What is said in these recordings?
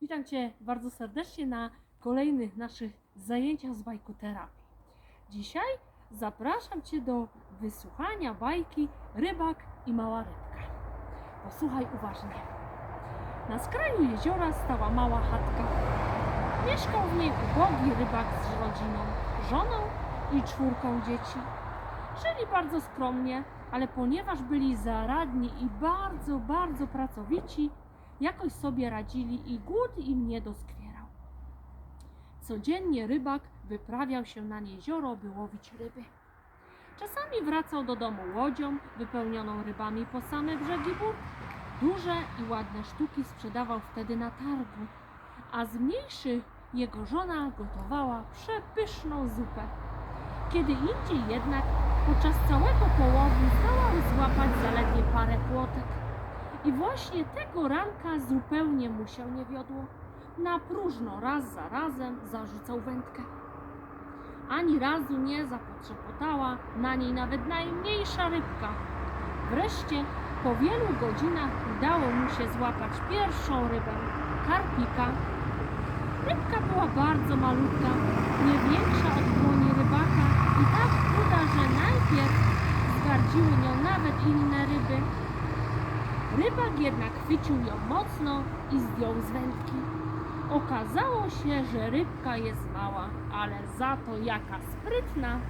Witam Cię bardzo serdecznie na kolejnych naszych zajęciach z bajkoterapii. Dzisiaj zapraszam Cię do wysłuchania bajki Rybak i Mała Rybka. Posłuchaj uważnie. Na skraju jeziora stała mała chatka. Mieszkał w niej ubogi rybak z rodziną, żoną i czwórką dzieci. Żyli bardzo skromnie, ale ponieważ byli zaradni i bardzo, bardzo pracowici, jakoś sobie radzili i głód im nie doskwierał. Codziennie rybak wyprawiał się na jezioro, by łowić ryby. Czasami wracał do domu łodzią wypełnioną rybami po same brzegi wód. Duże i ładne sztuki sprzedawał wtedy na targu, a z mniejszych jego żona gotowała przepyszną zupę. Kiedy indziej jednak podczas całego połowu zdołał złapać zaledwie parę płotek. I właśnie tego ranka zupełnie mu się nie wiodło. Na próżno raz za razem zarzucał wędkę. Ani razu nie zapotrzebowała na niej nawet najmniejsza rybka. Wreszcie po wielu godzinach udało mu się złapać pierwszą rybę karpika. Rybka była bardzo malutka, nie większa od dłoni rybaka i tak chuda, że najpierw zgardziły nią nawet inne ryby. Rybak jednak chwycił ją mocno i zdjął z wędki. Okazało się, że rybka jest mała, ale za to jaka sprytna.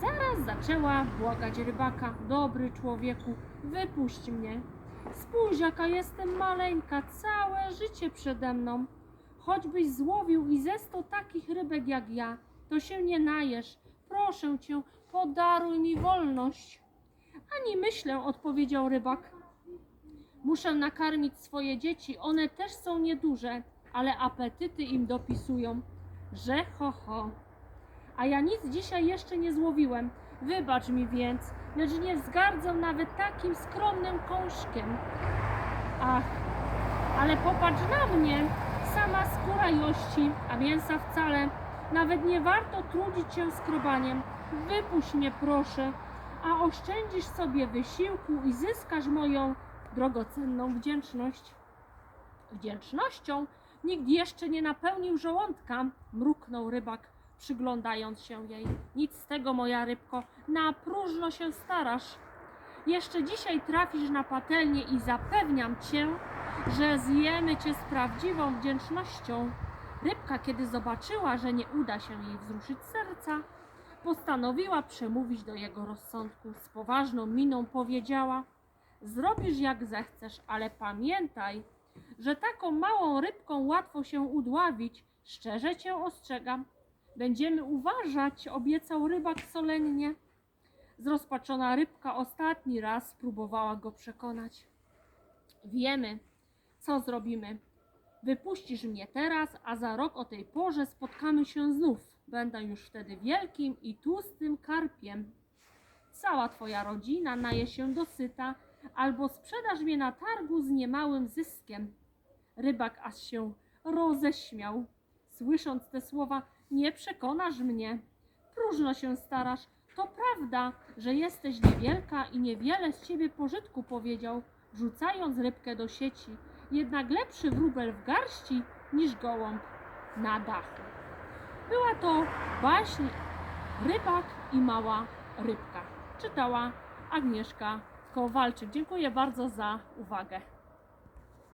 Zaraz zaczęła błagać rybaka. Dobry człowieku, wypuść mnie. Spójrz, jaka jestem maleńka, całe życie przede mną. Choćbyś złowił i ze sto takich rybek jak ja, to się nie najesz. Proszę cię, podaruj mi wolność. Ani myślę, odpowiedział rybak. Muszę nakarmić swoje dzieci, one też są nieduże, ale apetyty im dopisują. Że ho, ho. A ja nic dzisiaj jeszcze nie złowiłem. Wybacz mi więc, lecz nie wzgardzę nawet takim skromnym kążkiem. Ach, ale popatrz na mnie, sama skóra jości, a mięsa wcale. Nawet nie warto trudzić się skrobaniem. Wypuść mnie proszę, a oszczędzisz sobie wysiłku i zyskasz moją drogocenną wdzięczność. Wdzięcznością nikt jeszcze nie napełnił żołądka, mruknął rybak, przyglądając się jej. Nic z tego, moja rybko, na próżno się starasz. Jeszcze dzisiaj trafisz na patelnię i zapewniam cię, że zjemy cię z prawdziwą wdzięcznością. Rybka, kiedy zobaczyła, że nie uda się jej wzruszyć serca, postanowiła przemówić do jego rozsądku. Z poważną miną powiedziała: Zrobisz jak zechcesz, ale pamiętaj, że taką małą rybką łatwo się udławić. Szczerze cię ostrzegam. Będziemy uważać, obiecał rybak solennie. Zrozpaczona rybka ostatni raz próbowała go przekonać. Wiemy, co zrobimy. Wypuścisz mnie teraz, a za rok o tej porze spotkamy się znów. Będę już wtedy wielkim i tłustym karpiem. Cała twoja rodzina naje się dosyta, albo sprzedasz mnie na targu z niemałym zyskiem. Rybak aż się roześmiał. Słysząc te słowa, nie przekonasz mnie. Próżno się starasz. To prawda, że jesteś niewielka i niewiele z ciebie pożytku powiedział, rzucając rybkę do sieci. Jednak lepszy wróbel w garści niż gołąb na dachu. Była to baśń Rybak i mała rybka. Czytała Agnieszka Kowalczyk. Dziękuję bardzo za uwagę.